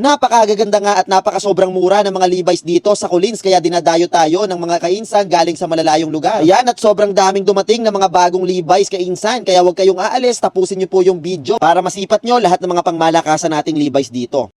Napakagaganda nga at napakasobrang mura ng mga Levi's dito sa Collins kaya dinadayo tayo ng mga kainsan galing sa malalayong lugar. Ayan at sobrang daming dumating ng mga bagong Levi's kainsan kaya huwag kayong aalis tapusin nyo po yung video para masipat nyo lahat ng mga pangmalakasan nating Levi's dito.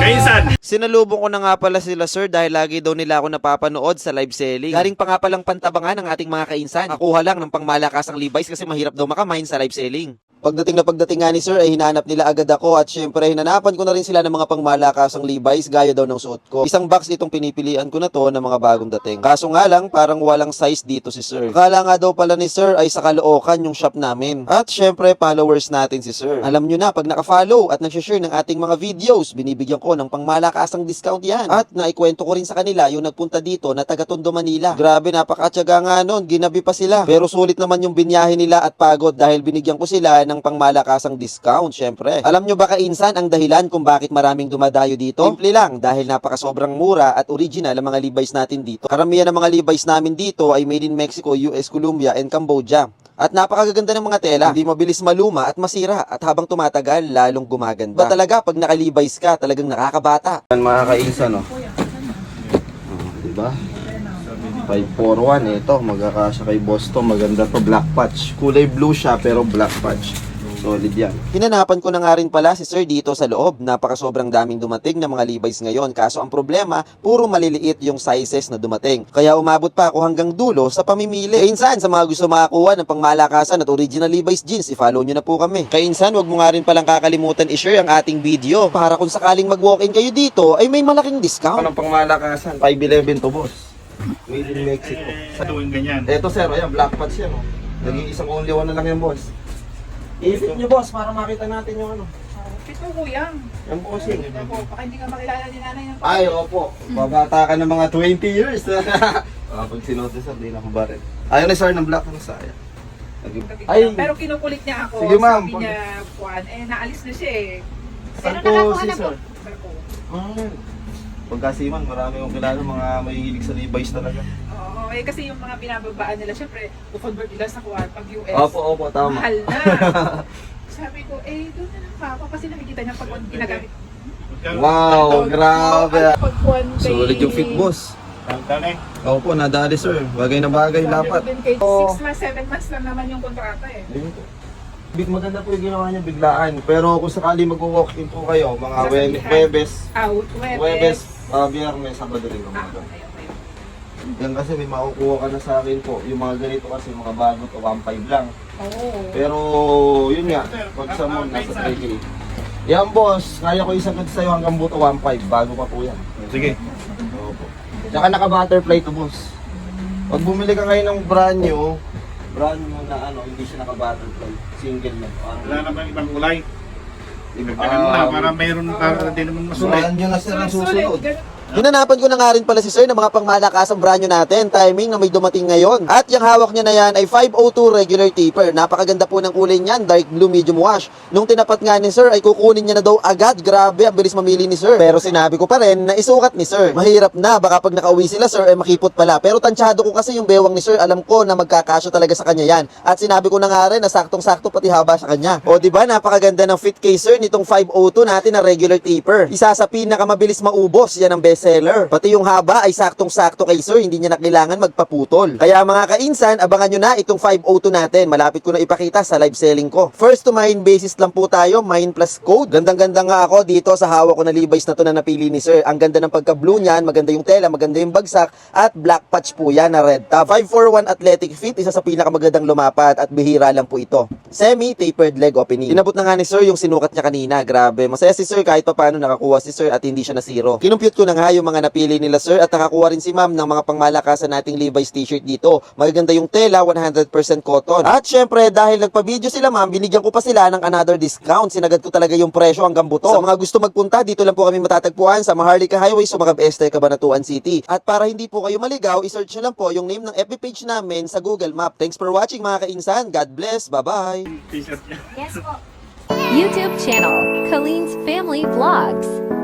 Kaisan! Sinalubong ko na nga pala sila sir dahil lagi daw nila ako napapanood sa live selling. Galing pa nga palang pantabangan ng ating mga kainsan. Nakuha lang ng pangmalakasang Levi's kasi mahirap daw makamain sa live selling. Pagdating na pagdating nga ni sir ay hinanap nila agad ako at syempre hinanapan ko na rin sila ng mga pangmalakasang Levi's gaya daw ng suot ko. Isang box itong pinipilian ko na to ng mga bagong dating. Kaso nga lang parang walang size dito si sir. Akala nga daw pala ni sir ay sa Caloocan yung shop namin. At syempre followers natin si sir. Alam nyo na pag naka-follow at nag-share ng ating mga videos, binibigyan ko ng pangmalakasang discount yan. At naikwento ko rin sa kanila yung nagpunta dito na taga Tondo, Manila. Grabe napakatyaga nga nun, ginabi pa sila. Pero sulit naman yung binyahe nila at pagod dahil binigyan ko sila ng pangmalakasang discount, syempre. Alam nyo ba kainsan ang dahilan kung bakit maraming dumadayo dito? Simple lang, dahil napakasobrang mura at original ang mga Levi's natin dito. Karamihan ng mga Levi's namin dito ay made in Mexico, US, Colombia, and Cambodia. At napakagaganda ng mga tela, hindi mabilis maluma at masira at habang tumatagal, lalong gumaganda. Ba talaga, pag naka-Levi's ka, talagang nakakabata. Mga kainsan, no? Oh, diba? 541, ito, magkakasya kay Boston, maganda to, black patch. Kulay blue siya, pero black patch. Solid yan. Hinanapan ko na nga rin pala si Sir dito sa loob. Napakasobrang daming dumating na mga Levi's ngayon. Kaso ang problema, puro maliliit yung sizes na dumating. Kaya umabot pa ako hanggang dulo sa pamimili. Kainsan, sa mga gusto makakuha ng pangmalakasan at original Levi's jeans, i-follow nyo na po kami. Kainsan, wag mo nga rin palang kakalimutan i-share ang ating video para kung sakaling mag-walk-in kayo dito, ay may malaking discount. Anong pangmalakasan? 511 to, boss. Made in Mexico. Sa tuwing ganyan. Ito, sir, ayan, black patch yan, oh. Naging isang only one na lang yan, boss. I-fit nyo, boss, para makita natin yung ano. Fit mo kuyang. Yung bossing. Ako, baka hindi ka makilala ni nanay ng Ay, opo. Babata ka ng mga 20 years. ah, pag sinuot sir, di na ako barit. Ayaw na sir ng black ng saya. Ay, Pero kinukulit niya ako. Sige, ma'am. Sabi niya, Juan, eh, naalis na siya eh. saan po nakakuha si na po. sir? Sir ko. Pagkasiman, marami akong kilala mga mahihilig sa Levi's talaga. Oo, eh kasi yung mga binababaan nila, syempre, convert nila sa Juan pag US. Opo, opo, tama. Mahal na. Sabi ko, eh, doon na lang pa ako kasi nakikita niya pag ginagamit. Wow, grabe. Solid yung fit, boss. Tantane. Opo, nadali sir. Bagay na bagay, dapat. Kay Oo. 6 months, 7 months lang naman yung kontrata eh. Big maganda po yung ginawa niya biglaan. Pero kung sakali mag-walk-in po kayo, mga Webes, Out, Webes. Webes, uh, Biyernes, Sabado rin Ah, umaga. Yan kasi may makukuha ka na sa akin po. Yung mga ganito kasi mga bago to 1.5 lang. Oo. Pero yun nga, pag sa mall nasa 3K. Yan boss, kaya ko isagad sa'yo hanggang buto 1.5 bago pa po yan. Sige. Opo. Tsaka naka-butterfly to boss. Pag bumili ka ngayon ng brand new, brand new na ano, hindi siya naka-butterfly. Single na. Wala naman ibang kulay. Ibigyan Um, mo na para mayroon para din naman masulit. Brand new na sir ang Sulit, susunod. Hinanapan ko na nga rin pala si Sir ng mga pangmalakasang branyo natin. Timing na may dumating ngayon. At yung hawak niya na yan ay 502 regular taper. Napakaganda po ng kulay niyan, dark blue medium wash. Nung tinapat nga ni Sir ay kukunin niya na daw agad. Grabe, ang bilis mamili ni Sir. Pero sinabi ko pa rin na isukat ni Sir. Mahirap na, baka pag nakauwi sila Sir ay makipot pala. Pero tansyado ko kasi yung bewang ni Sir, alam ko na magkakasyo talaga sa kanya yan. At sinabi ko na nga rin na saktong-sakto pati haba sa kanya. O di ba napakaganda ng fit case Sir nitong 502 natin na regular taper. Isa sa pinakamabilis maubos, yan ang bestseller. Pati yung haba ay saktong-sakto kay Sir, hindi niya na kailangan magpaputol. Kaya mga kainsan, abangan nyo na itong 502 natin. Malapit ko na ipakita sa live selling ko. First to mine basis lang po tayo, mine plus code. Gandang-ganda nga ako dito sa hawak ko na Levi's na to na napili ni Sir. Ang ganda ng pagka-blue niyan, maganda yung tela, maganda yung bagsak, at black patch po yan na red top. 541 athletic fit, isa sa pinakamagandang lumapat at bihira lang po ito. Semi-tapered leg opening. Inabot na nga ni Sir yung sinukat niya kanina. Grabe, masaya si Sir kahit pa paano nakakuha si Sir at hindi siya na zero. Kinumpute ko na nga yung mga napili nila Sir at nakakuha rin si Ma'am ng mga pangmalakasan nating Levi's t-shirt dito. Magaganda yung tela, 100% cotton. At syempre, dahil nagpa-video sila Ma'am, binigyan ko pa sila ng another discount. Sinagad ko talaga yung presyo hanggang buto. Sa mga gusto magpunta, dito lang po kami matatagpuan sa Maharlika Highway, Sumagab Este, Cabanatuan City. At para hindi po kayo maligaw, isearch nyo lang po yung name ng FB page namin sa Google Map. Thanks for watching mga kainsan. God bless. Bye-bye. T-shirt niya. YouTube channel, Colleen's Family Vlogs.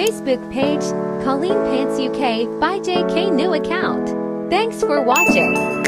Facebook page, Colleen Pants UK by JK New Account. Thanks for watching.